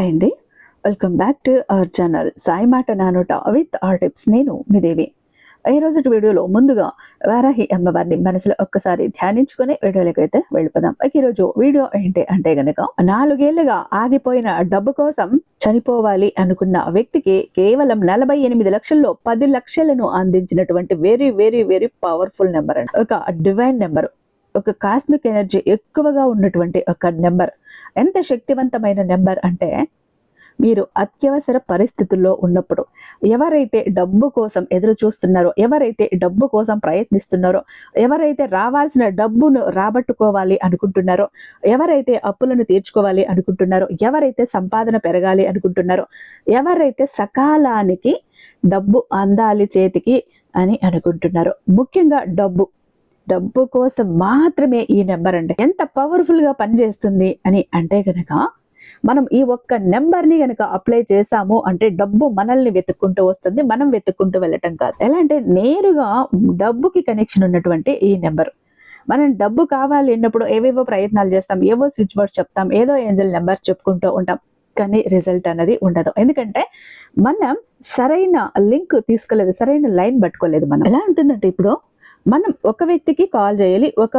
Hi అండి. Welcome back to our channel Sai మాట నానోట విత్ ఆర్ టిప్స్ నేను మీదేవి ఈ రోజు వీడియోలో ముందుగా వారాహి అమ్మవారిని మనసులో ఒక్కసారి ధ్యానించుకుని వీడియోలోకి అయితే వెళ్ళిపోదాం ఈరోజు వీడియో ఏంటి అంటే గనక నాలుగేళ్ళుగా ఆగిపోయిన డబ్బు కోసం చనిపోవాలి అనుకున్న వ్యక్తికి కేవలం నలభై ఎనిమిది లక్షల్లో పది లక్షలను అందించినటువంటి very very very powerful number అండి. ఒక డివైన్ నెంబర్ ఒక కాస్మిక్ ఎనర్జీ ఎక్కువగా ఉన్నటువంటి ఒక నెంబర్ ఎంత శక్తివంతమైన నెంబర్ అంటే మీరు అత్యవసర పరిస్థితుల్లో ఉన్నప్పుడు ఎవరైతే డబ్బు కోసం ఎదురు చూస్తున్నారో ఎవరైతే డబ్బు కోసం ప్రయత్నిస్తున్నారో ఎవరైతే రావాల్సిన డబ్బును రాబట్టుకోవాలి అనుకుంటున్నారో ఎవరైతే అప్పులను తీర్చుకోవాలి అనుకుంటున్నారో ఎవరైతే సంపాదన పెరగాలి అనుకుంటున్నారో ఎవరైతే సకాలానికి డబ్బు అందాలి చేతికి అని అనుకుంటున్నారో ముఖ్యంగా డబ్బు. డబ్బు కోసం మాత్రమే ఈ నెంబర్ అంటే ఎంత పవర్ఫుల్గా పనిచేస్తుంది అని అంటే కనుక మనం ఈ ఒక్క నెంబర్ని కనుక అప్లై చేసాము అంటే డబ్బు మనల్ని వెతుక్కుంటూ వస్తుంది మనం వెతుక్కుంటూ వెళ్ళటం కాదు. ఎలా అంటే నేరుగా డబ్బుకి కనెక్షన్ ఉన్నటువంటి ఈ నెంబర్. మనం డబ్బు కావాలి అన్నప్పుడు ఏవేవో ప్రయత్నాలు చేస్తాం ఏవో స్విచ్ బోర్డ్ చెప్తాం ఏదో ఏంజల్ నెంబర్స్ చెప్పుకుంటూ ఉంటాం కానీ రిజల్ట్ అనేది ఉండదు. ఎందుకంటే మనం సరైన లింక్ తీసుకోలేదు సరైన లైన్ పట్టుకోలేదు మనం. ఎలా ఉంటుందంటే ఇప్పుడు మనం ఒక వ్యక్తికి కాల్ చేయాలి ఒక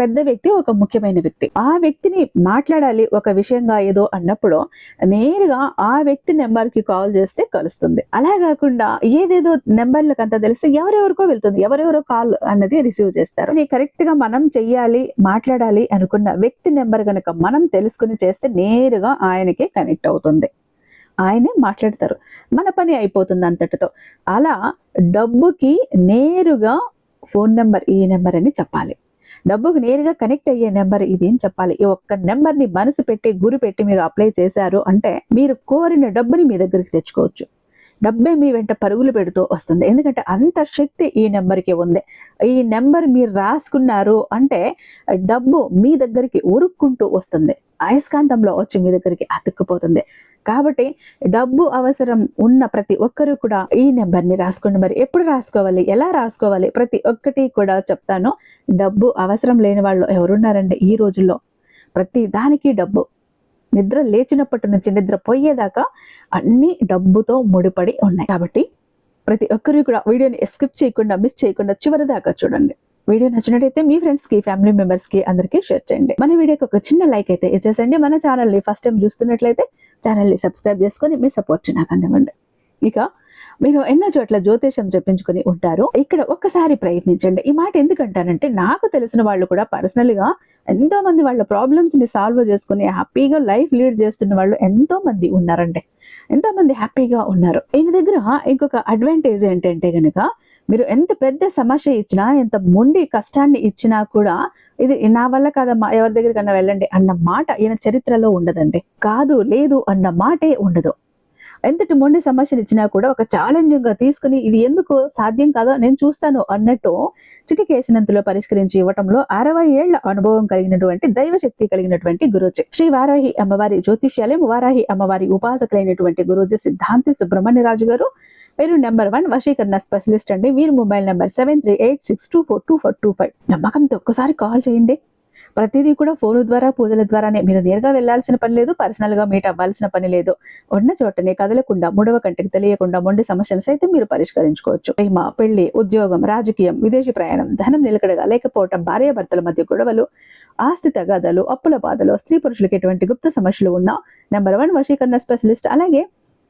పెద్ద వ్యక్తి ఒక ముఖ్యమైన వ్యక్తి. ఆ వ్యక్తిని మాట్లాడాలి ఒక విషయంగా ఏదో అన్నప్పుడు నేరుగా ఆ వ్యక్తి నెంబర్కి కాల్ చేస్తే కలుస్తుంది. అలా కాకుండా ఏదేదో నెంబర్లకు అంతా తెలిస్తే ఎవరెవరికో వెళ్తుంది. ఎవరెవరో కాల్ అన్నది రిసీవ్ చేస్తారు. అది కరెక్ట్గా మనం చెయ్యాలి మాట్లాడాలి అనుకున్న వ్యక్తి నెంబర్ కనుక మనం తెలుసుకుని చేస్తే నేరుగా ఆయనకే కనెక్ట్ అవుతుంది. ఆయనే మాట్లాడతారు. మన పని అయిపోతుంది అంతటితో. అలా డబ్బుకి నేరుగా ఫోన్ నెంబర్ ఈ నెంబర్ అని చెప్పాలి. డబ్బుకు నేరుగా కనెక్ట్ అయ్యే నెంబర్ ఇది అని చెప్పాలి. ఈ ఒక్క నెంబర్ని మనసు పెట్టి గురి పెట్టి మీరు అప్లై చేశారు అంటే మీరు కోరిన డబ్బుని మీ దగ్గరికి తెచ్చుకోవచ్చు. డబ్బే మీ వెంట పరుగులు పెడుతూ వస్తుంది. ఎందుకంటే అంత శక్తి ఈ నెంబర్కి ఉంది. ఈ నెంబర్ మీరు రాసుకున్నారు అంటే డబ్బు మీ దగ్గరికి ఉరుక్కుంటూ వస్తుంది. అయస్కాంతంలో వచ్చి మీ దగ్గరికి అతుక్కుపోతుంది. కాబట్టి డబ్బు అవసరం ఉన్న ప్రతి ఒక్కరూ కూడా ఈ నెంబర్ని రాసుకోండి. మరి ఎప్పుడు రాసుకోవాలి? ఎలా రాసుకోవాలి? ప్రతి ఒక్కటి కూడా చెప్తాను. డబ్బు అవసరం లేని వాళ్ళు ఎవరున్నారండి ఈ రోజుల్లో? ప్రతి దానికి డబ్బు. నిద్ర లేచినప్పటి నుంచి నిద్ర పోయేదాకా అన్ని డబ్బుతో ముడిపడి ఉన్నాయి. కాబట్టి ప్రతి ఒక్కరు కూడా వీడియోని స్కిప్ చేయకుండా మిస్ చేయకుండా చివరి దాకా చూడండి. వీడియో నచ్చినట్టయితే మీ ఫ్రెండ్స్కి ఫ్యామిలీ మెంబర్స్కి అందరికీ షేర్ చేయండి. మన వీడియోకి ఒక చిన్న లైక్ అయితే ఇచ్చేసండి. మన ఛానల్ని ఫస్ట్ టైం చూస్తున్నట్లయితే ఛానల్ని సబ్స్క్రైబ్ చేసుకొని మీ సపోర్ట్ నాకు అందివ్వండి. ఇక మీరు ఎన్నో చోట్ల జ్యోతిషం చెప్పించుకుని ఉంటారు. ఇక్కడ ఒక్కసారి ప్రయత్నించండి. ఈ మాట ఎందుకంటానంటే నాకు తెలిసిన వాళ్ళు కూడా పర్సనల్గా ఎంతో మంది వాళ్ళ ప్రాబ్లమ్స్ని సాల్వ్ చేసుకుని హ్యాపీగా లైఫ్ లీడ్ చేస్తున్న వాళ్ళు ఎంతో మంది ఉన్నారండి ఎంతో మంది హ్యాపీగా ఉన్నారు. ఈయన దగ్గర ఇంకొక అడ్వాంటేజ్ ఏంటంటే గనుక మీరు ఎంత పెద్ద సమస్య ఇచ్చినా ఎంత మొండి కష్టాన్ని ఇచ్చినా కూడా ఇది నా వల్ల కాదమ్మా ఎవరి దగ్గరికన్నా వెళ్ళండి అన్న మాట ఈయన చరిత్రలో ఉండదండి. కాదు లేదు అన్న మాటే ఉండదు. ఎంతటి మొండి సమస్యలు ఇచ్చినా కూడా ఒక ఛాలెంజింగ్గా తీసుకుని ఇది ఎందుకు సాధ్యం కాదో నేను చూస్తాను అన్నట్టు చిటికేసినంతలో పరిష్కరించి ఇవ్వటంలో అరవై ఏళ్ళ అనుభవం కలిగినటువంటి దైవశక్తి కలిగినటువంటి గురుజీ. శ్రీ వారాహి అమ్మవారి జ్యోతిష్యాలయం వారాహి అమ్మవారి ఉపాసకులైనటువంటి గురుజీ సిద్ధాంతి సుబ్రహ్మణ్యరాజు గారు. మీరు నెంబర్ వన్ వశీకరణ స్పెషలిస్ట్ అండి. మీరు mobile number seven three eight six two four two four two five. నమ్మకంతో ఒక్కసారి కాల్ చేయండి. ప్రతిదీ కూడా ఫోన్ ద్వారా పూజల ద్వారానే. మీరు నేరుగా వెళ్ళాల్సిన పని లేదు పర్సనల్గా మీట్ అవ్వాల్సిన పని లేదు. ఉన్న చోటనే కదలకుండా మూడవ కంటికి తెలియకుండా మొండి సమస్యలు సైతం మీరు పరిష్కరించుకోవచ్చు. ప్రేమ పెళ్ళి ఉద్యోగం రాజకీయం విదేశీ ప్రయాణం ధనం నిలకడగా లేకపోవటం భార్యాభర్తల మధ్య గొడవలు ఆస్తి తగాదాలు అప్పుల బాధలు స్త్రీ పురుషులకు ఎటువంటి గుప్త సమస్యలు ఉన్నా నెంబర్ వన్ వశీకరణ స్పెషలిస్ట్ అలాగే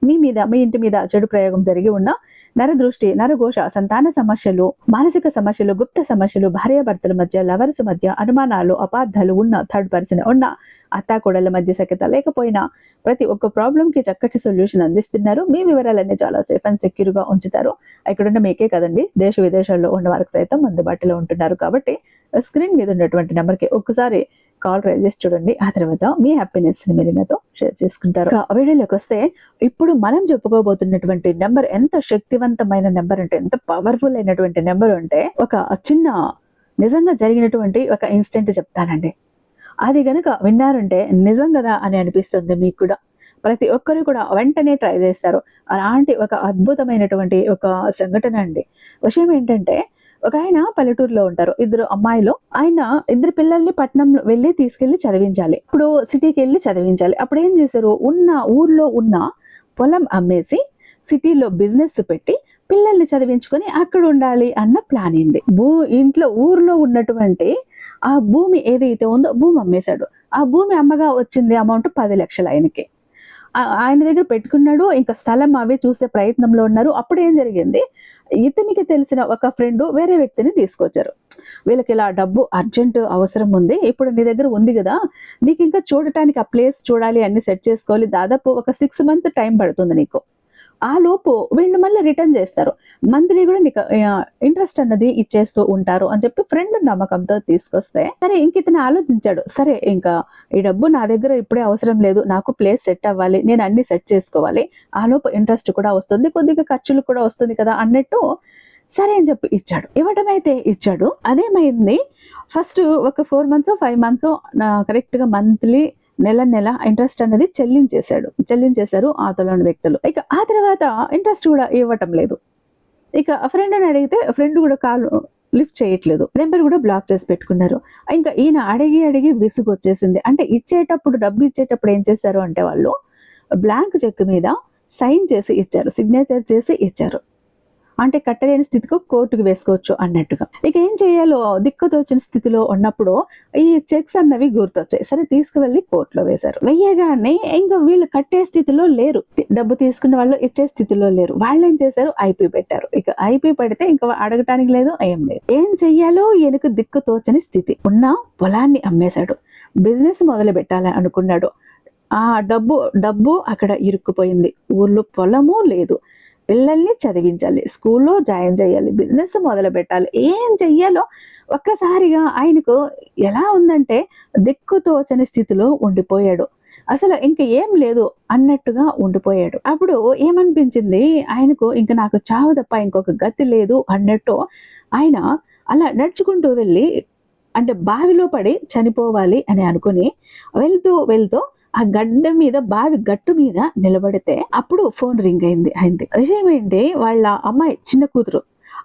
మీ మీద మీ ఇంటి మీద చెడు ప్రయోగం జరిగి ఉన్న నరదృష్టి నరఘోష సంతాన సమస్యలు మానసిక సమస్యలు గుప్త సమస్యలు భార్యాభర్తల మధ్య లవర్స్ మధ్య అనుమానాలు అపార్థాలు ఉన్న థర్డ్ పర్సన్ ఉన్న అత్తాకోడల మధ్య సఖ్యత లేకపోయినా ప్రతి ఒక్క ప్రాబ్లం కి చక్కటి సొల్యూషన్ అందిస్తున్నారు. మీ వివరాలన్నీ చాలా సేఫ్ అండ్ సెక్యూర్గా ఉంచుతారు. ఇక్కడున్న మీకే కదండి. దేశ విదేశాల్లో ఉన్న వారికి సైతం అందుబాటులో ఉంటున్నారు. కాబట్టి స్క్రీన్ మీద ఉన్నటువంటి నెంబర్కి ఒక్కసారి కాల్ ట్రై చేసి చూడండి. ఆ తర్వాత మీ హ్యాపీనెస్ని మీరు నాతో షేర్ చేసుకుంటారు. వీడియోలోకి వస్తే ఇప్పుడు మనం చెప్పుకోబోతున్నటువంటి నెంబర్ ఎంత శక్తివంతమైన నెంబర్ అంటే ఎంత పవర్ఫుల్ అయినటువంటి నెంబర్ అంటే ఒక చిన్న నిజంగా జరిగినటువంటి ఒక ఇన్సిడెంట్ చెప్తానండి. అది గనుక విన్నారంటే నిజం కదా అని అనిపిస్తుంది మీకు కూడా. ప్రతి ఒక్కరు కూడా వెంటనే ట్రై చేస్తారు. అలాంటి ఒక అద్భుతమైనటువంటి ఒక సంఘటన అండి. విషయం ఏంటంటే ఒక ఆయన పల్లెటూరులో ఉంటారు. ఇద్దరు అమ్మాయిలు. ఆయన ఇద్దరు పిల్లల్ని పట్నంలో వెళ్ళి తీసుకెళ్ళి చదివించాలి. ఇప్పుడు సిటీకి వెళ్ళి చదివించాలి. అప్పుడు ఏం చేశారు? ఉన్న ఊర్లో ఉన్న పొలం అమ్మేసి సిటీలో బిజినెస్ పెట్టి పిల్లల్ని చదివించుకొని అక్కడ ఉండాలి అన్న ప్లాన్ అయింది. భూ ఇంట్లో ఊర్లో ఉన్నటువంటి ఆ భూమి ఏదైతే ఉందో భూమి అమ్మేశాడు. ఆ భూమి అమ్మగా వచ్చింది అమౌంట్ పది లక్షలు ఆయనకి. ఆయన దగ్గర పెట్టుకున్నాడు. ఇంకా స్థలం అవి చూసే ప్రయత్నంలో ఉన్నారు. అప్పుడు ఏం జరిగింది? ఇతనికి తెలిసిన ఒక ఫ్రెండ్ వేరే వ్యక్తిని తీసుకొచ్చారు. వీళ్ళకి ఇలా డబ్బు అర్జెంట్ అవసరం ఉంది. ఇప్పుడు నీ దగ్గర ఉంది కదా. నీకు ఇంకా చూడటానికి ఆ ప్లేస్ చూడాలి అన్ని సెట్ చేసుకోవాలి. దాదాపు ఒక సిక్స్ మంత్ టైం పడుతుంది నీకు. ఆ లోపు వీళ్ళు మళ్ళీ రిటర్న్ చేస్తారు. మంత్లీ కూడా నీకు ఇంట్రెస్ట్ అన్నది ఇచ్చేస్తూ ఉంటారు అని చెప్పి ఫ్రెండ్ నమ్మకంతో తీసుకొస్తే సరే ఇంక ఇతను ఆలోచించాడు. సరే ఇంకా ఈ డబ్బు నా దగ్గర ఇప్పుడే అవసరం లేదు. నాకు ప్లేస్ సెట్ అవ్వాలి. నేను అన్ని సెట్ చేసుకోవాలి. ఆ లోపు ఇంట్రెస్ట్ కూడా వస్తుంది. కొద్దిగా ఖర్చులు కూడా వస్తుంది కదా అన్నట్టు సరే అని చెప్పి ఇచ్చాడు. ఇవ్వడం అయితే ఇచ్చాడు. అదేమైంది? ఫస్ట్ ఒక ఫోర్ మంత్స్ ఫైవ్ మంత్స్ కరెక్ట్గా మంత్లీ నెల నెల ఇంట్రెస్ట్ అనేది చెల్లించేశాడు. చెల్లించేశారు ఆతలోని వ్యక్తులు. ఇక ఆ తర్వాత ఇంట్రెస్ట్ కూడా ఇవ్వటం లేదు. ఇక ఫ్రెండ్ అని అడిగితే ఫ్రెండ్ కూడా కాల్ లిఫ్ట్ చేయట్లేదు. నెంబర్ కూడా బ్లాక్ చేసి పెట్టుకున్నారు. ఇంకా ఈయన అడిగి అడిగి విసుగు వచ్చేసింది అంటే ఇచ్చేటప్పుడు డబ్బు ఇచ్చేటప్పుడు ఏం చేశారు అంటే వాళ్ళు బ్లాంక్ చెక్ మీద సైన్ చేసి ఇచ్చారు. సిగ్నేచర్ చేసి ఇచ్చారు. అంటే కట్టలేని స్థితికి కోర్టుకు వేసుకోవచ్చు అన్నట్టుగా. ఇక ఏం చేయాలో? దిక్కుతోచిన స్థితిలో ఉన్నప్పుడు ఈ చెక్స్ అన్నవి గుర్తొచ్చాయి. సరే తీసుకువెళ్ళి కోర్టులో వేశారు. వెయ్యగానే ఇంకా వీళ్ళు కట్టే స్థితిలో లేరు. డబ్బు తీసుకున్న వాళ్ళు ఇచ్చే స్థితిలో లేరు. వాళ్ళు ఏం చేశారు? ఐపీ పెట్టారు. ఇక ఐపీ పెడితే ఇంకా అడగటానికి లేదు ఏం లేదు. ఏం చెయ్యాలో? ఈయనకు దిక్కు తోచని స్థితి. ఉన్న పొలాన్ని అమ్మేశాడు. బిజినెస్ మొదలు పెట్టాలని అనుకున్నాడు. ఆ డబ్బు డబ్బు అక్కడ ఇరుక్కుపోయింది. ఊర్లో పొలము లేదు. పిల్లల్ని చదివించాలి స్కూల్లో జాయిన్ చేయాలి బిజినెస్ మొదలు పెట్టాలి. ఏం చెయ్యాలో ఒక్కసారిగా ఆయనకు ఎలా ఉందంటే దిక్కుతోచని స్థితిలో ఉండిపోయాడు. అసలు ఇంక ఏం లేదు అన్నట్టుగా ఉండిపోయాడు. అప్పుడు ఏమనిపించింది? ఆయనకు ఇంక నాకు చావు తప్ప ఇంకొక గతి లేదు అన్నట్టు ఆయన అలా నడుచుకుంటూ వెళ్ళి అంటే బావిలో పడి చనిపోవాలి అని అనుకుని వెళ్తూ వెళ్తూ ఆ గడ్డ మీద బావి గట్టు మీద నిలబడితే అప్పుడు ఫోన్ రింగ్ అయింది అయింది. విషయం ఏంటి? వాళ్ళ అమ్మాయి చిన్న కూతురు.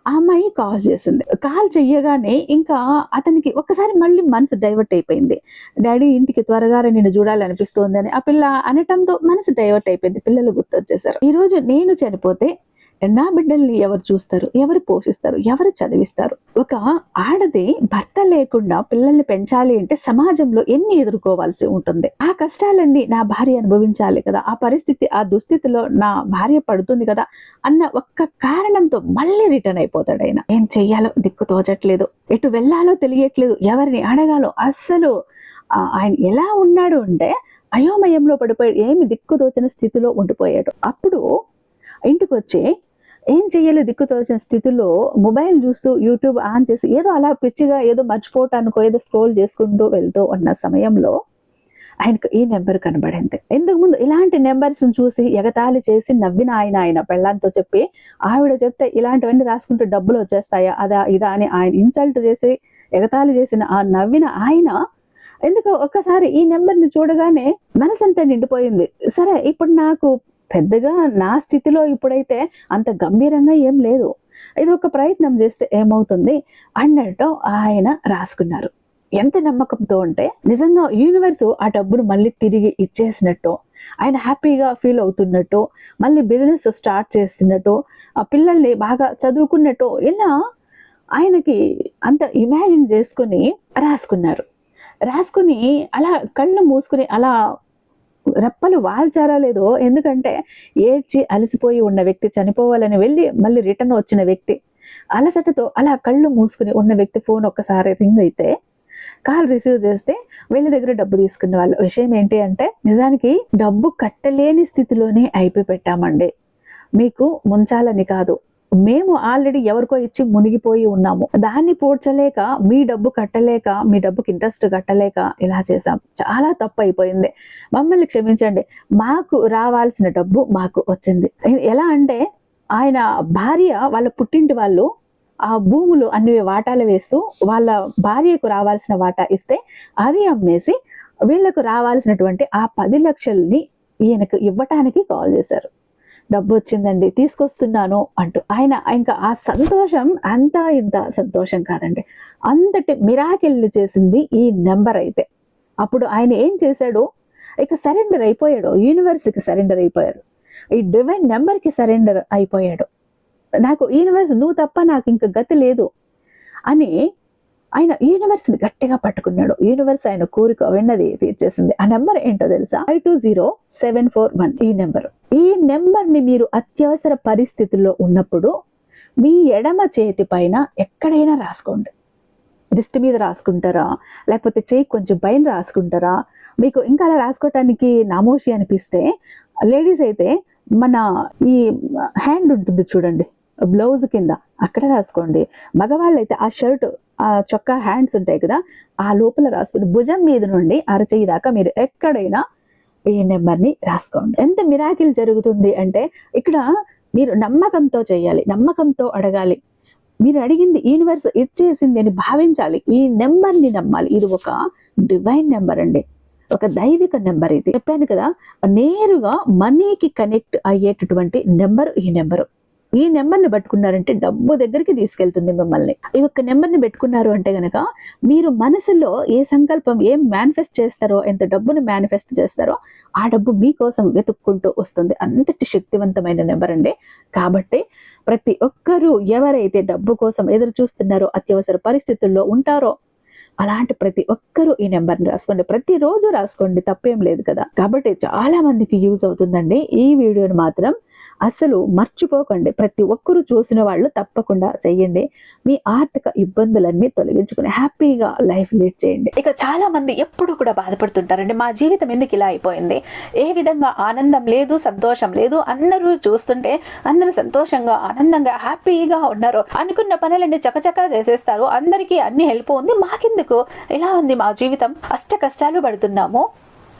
ఆ అమ్మాయి కాల్ చేసింది. కాల్ చెయ్యగానే ఇంకా అతనికి ఒకసారి మళ్ళీ మనసు డైవర్ట్ అయిపోయింది. డాడీ ఇంటికి త్వరగా నేను చూడాలనిపిస్తోంది అని ఆ పిల్ల అనటంతో మనసు డైవర్ట్ అయిపోయింది. పిల్లలు గుర్తొచ్చేసారు ఈ రోజు నేను చనిపోతే నా బిడ్డల్ని ఎవరు చూస్తారు? ఎవరు పోషిస్తారు? ఎవరు చదివిస్తారు? ఒక ఆడది భర్త లేకుండా పిల్లల్ని పెంచాలి అంటే సమాజంలో ఎన్ని ఎదుర్కోవాల్సి ఉంటుంది? ఆ కష్టాలన్నీ నా భార్య అనుభవించాలి కదా. ఆ పరిస్థితి ఆ దుస్థితిలో నా భార్య పడుతుంది కదా అన్న ఒక్క కారణంతో మళ్ళీ రిటర్న్ అయిపోతాడు ఆయన. ఏం చెయ్యాలో దిక్కు తోచట్లేదు. ఎటు వెళ్ళాలో తెలియట్లేదు. ఎవరిని అడగాలో అస్సలు ఆయన ఎలా ఉన్నాడు అంటే అయోమయంలో పడిపోయాడు ఏమి దిక్కు తోచిన స్థితిలో ఉండిపోయాడు. అప్పుడు ఇంటికి వచ్చి ఏం చెయ్యాలో దిక్కు తోచిన స్థితిలో మొబైల్ చూస్తూ యూట్యూబ్ ఆన్ చేసి ఏదో అలా పిచ్చిగా ఏదో మర్చిపోవటానికో ఏదో స్క్రోల్ చేసుకుంటూ వెళ్తూ ఉన్న సమయంలో ఆయనకు ఈ నెంబర్ కనబడింది. ఇంతకు ముందు ఇలాంటి నెంబర్స్ చూసి ఎగతాళి చేసి నవ్విన ఆయన ఆయన పెళ్ళంతో చెప్పి ఆవిడ చెప్తే ఇలాంటివన్నీ రాసుకుంటూ డబ్బులు వచ్చేస్తాయా? అదా ఇదా? అని ఆయన ఇన్సల్ట్ చేసి ఎగతాళి చేసిన ఆ నవ్విన ఆయన ఎందుకు ఒక్కసారి ఈ నెంబర్ని చూడగానే మనసంతా నిండిపోయింది. సరే ఇప్పుడు నాకు పెద్దగా నా స్థితిలో ఇప్పుడైతే అంత గంభీరంగా ఏం లేదు. ఇది ఒక ప్రయత్నం చేస్తే ఏమవుతుంది? అన్నట్టు ఆయన రాసుకున్నారు. ఎంత నమ్మకంతో అంటే నిజంగా యూనివర్స్ ఆ డబ్బును మళ్ళీ తిరిగి ఇచ్చేసినట్టు ఆయన హ్యాపీగా ఫీల్ అవుతున్నట్టు మళ్ళీ బిజినెస్ స్టార్ట్ చేస్తున్నట్టు ఆ పిల్లల్ని బాగా చదువుకున్నట్టు ఇలా ఆయనకి అంత ఇమాజిన్ చేసుకుని రాసుకున్నారు. రాసుకుని అలా కళ్ళు మూసుకుని అలా రెప్పలు వాల్చారాలేదో ఎందుకంటే ఏడ్చి అలసిపోయి ఉన్న వ్యక్తి చనిపోవాలని వెళ్ళి మళ్ళీ రిటర్న్ వచ్చిన వ్యక్తి. అలసటతో అలా కళ్ళు మూసుకుని ఉన్న వ్యక్తి ఫోన్ ఒక్కసారి రింగ్ అయితే కాల్ రిసీవ్ చేస్తే వీళ్ళ దగ్గర డబ్బు తీసుకున్న వాళ్ళు. విషయం ఏంటి అంటే నిజానికి డబ్బు కట్టలేని స్థితిలోనే అయిపోయి పెట్టామండి. మీకు ముంచాలని కాదు. మేము ఆల్రెడీ ఎవరికో ఇచ్చి మునిగిపోయి ఉన్నాము. దాన్ని పోడ్చలేక మీ డబ్బు కట్టలేక మీ డబ్బుకి ఇంట్రెస్ట్ కట్టలేక ఇలా చేసాం చాలా తప్పు అయిపోయింది మమ్మల్ని క్షమించండి. మాకు రావాల్సిన డబ్బు మాకు వచ్చింది. ఎలా అంటే ఆయన భార్య వాళ్ళ పుట్టింటి వాళ్ళు ఆ భూములు అన్ని వాటాలు వేస్తూ వాళ్ళ భార్యకు రావాల్సిన వాటా ఇస్తే అది అమ్మేసి వీళ్ళకు రావాల్సినటువంటి ఆ పది లక్షల్ని ఈయనకు ఇవ్వటానికి కాల్ చేశారు. డబ్బు వచ్చిందండి తీసుకొస్తున్నాను అంటూ. ఆయన ఇంకా ఆ సంతోషం అంతా ఇంత సంతోషం కాదండి. అంతటి మిరాకిల్ని చేసింది ఈ నెంబర్ అయితే. అప్పుడు ఆయన ఏం చేశాడు? ఇక సరెండర్ అయిపోయాడు యూనివర్స్కి సరెండర్ అయిపోయాడు. ఈ డివైన్ నెంబర్కి సరెండర్ అయిపోయాడు. నాకు యూనివర్స్ నువ్వు తప్ప నాకు ఇంక గతి లేదు అని ఆయన యూనివర్స్ని గట్టిగా పట్టుకున్నాడు. యూనివర్స్ ఆయన కోరిక విన్నది తీర్చేసింది. ఆ నెంబర్ ఏంటో తెలుసా? Five two zero seven four one ఈ నెంబర్ ఈ నెంబర్ని మీరు అత్యవసర పరిస్థితుల్లో ఉన్నప్పుడు మీ ఎడమ చేతి పైన ఎక్కడైనా రాసుకోండి. రిస్ట్ మీద రాసుకుంటారా? లేకపోతే చేయి కొంచెం పైన రాసుకుంటారా? మీకు ఇంకా అలా రాసుకోవటానికి నామోషి అనిపిస్తే లేడీస్ అయితే మన ఈ హ్యాండ్ ఉంటుంది చూడండి. బ్లౌజ్ కింద అక్కడ రాసుకోండి. మగవాళ్ళు అయితే ఆ షర్ట్ ఆ చొక్కా హ్యాండ్స్ ఉంటాయి కదా ఆ లోపల రాసుకుని భుజం మీద నుండి అరచేయి దాకా మీరు ఎక్కడైనా ఈ నెంబర్ని రాసుకోండి. ఎంత మిరాకిల్ జరుగుతుంది అంటే ఇక్కడ మీరు నమ్మకంతో చేయాలి నమ్మకంతో అడగాలి. మీరు అడిగింది యూనివర్స్ ఇచ్చేసింది అని భావించాలి. ఈ నెంబర్ని నమ్మాలి. ఇది ఒక డివైన్ నెంబర్ అండి. ఒక దైవిక నెంబర్ ఇది. చెప్పాను కదా నేరుగా మనీకి కనెక్ట్ అయ్యేటటువంటి నెంబర్ ఈ నెంబరు ఈ నెంబర్ని పట్టుకున్నారంటే డబ్బు దగ్గరికి తీసుకెళ్తుంది మిమ్మల్ని. ఈ యొక్క నెంబర్ని పెట్టుకున్నారు అంటే గనక మీరు మనసులో ఏ సంకల్పం ఏం మేనిఫెస్ట్ చేస్తారో ఎంత డబ్బును మేనిఫెస్ట్ చేస్తారో ఆ డబ్బు మీకోసం వెతుక్కుంటూ వస్తుంది. అంతటి శక్తివంతమైన నెంబర్ అండి. కాబట్టి ప్రతి ఒక్కరూ ఎవరైతే డబ్బు కోసం ఎదురు చూస్తున్నారో అత్యవసర పరిస్థితుల్లో ఉంటారో అలాంటి ప్రతి ఒక్కరూ ఈ నెంబర్ని రాసుకోండి. ప్రతిరోజు రాసుకోండి తప్పేం లేదు కదా. కాబట్టి చాలా మందికి యూజ్ అవుతుందండి. ఈ వీడియోని మాత్రం అసలు మర్చిపోకండి. ప్రతి ఒక్కరూ చూసిన వాళ్ళు తప్పకుండా చెయ్యండి. మీ ఆర్థిక ఇబ్బందులన్నీ తొలగించుకుని హ్యాపీగా లైఫ్ లీడ్ చేయండి. ఇక చాలా మంది ఎప్పుడు కూడా బాధపడుతుంటారండి. మా జీవితం ఎందుకు ఇలా అయిపోయింది? ఏ విధంగా ఆనందం లేదు సంతోషం లేదు? అందరూ చూస్తుంటే అందరూ సంతోషంగా ఆనందంగా హ్యాపీగా ఉన్నారు అనుకున్న పనులన్నీ చకచకా చేసేస్తారు. అందరికీ అన్ని హెల్ప్ ఉంది. మాకెందుకు? ఎలా ఉంది మా జీవితం? అష్ట కష్టాలు పడుతున్నాము.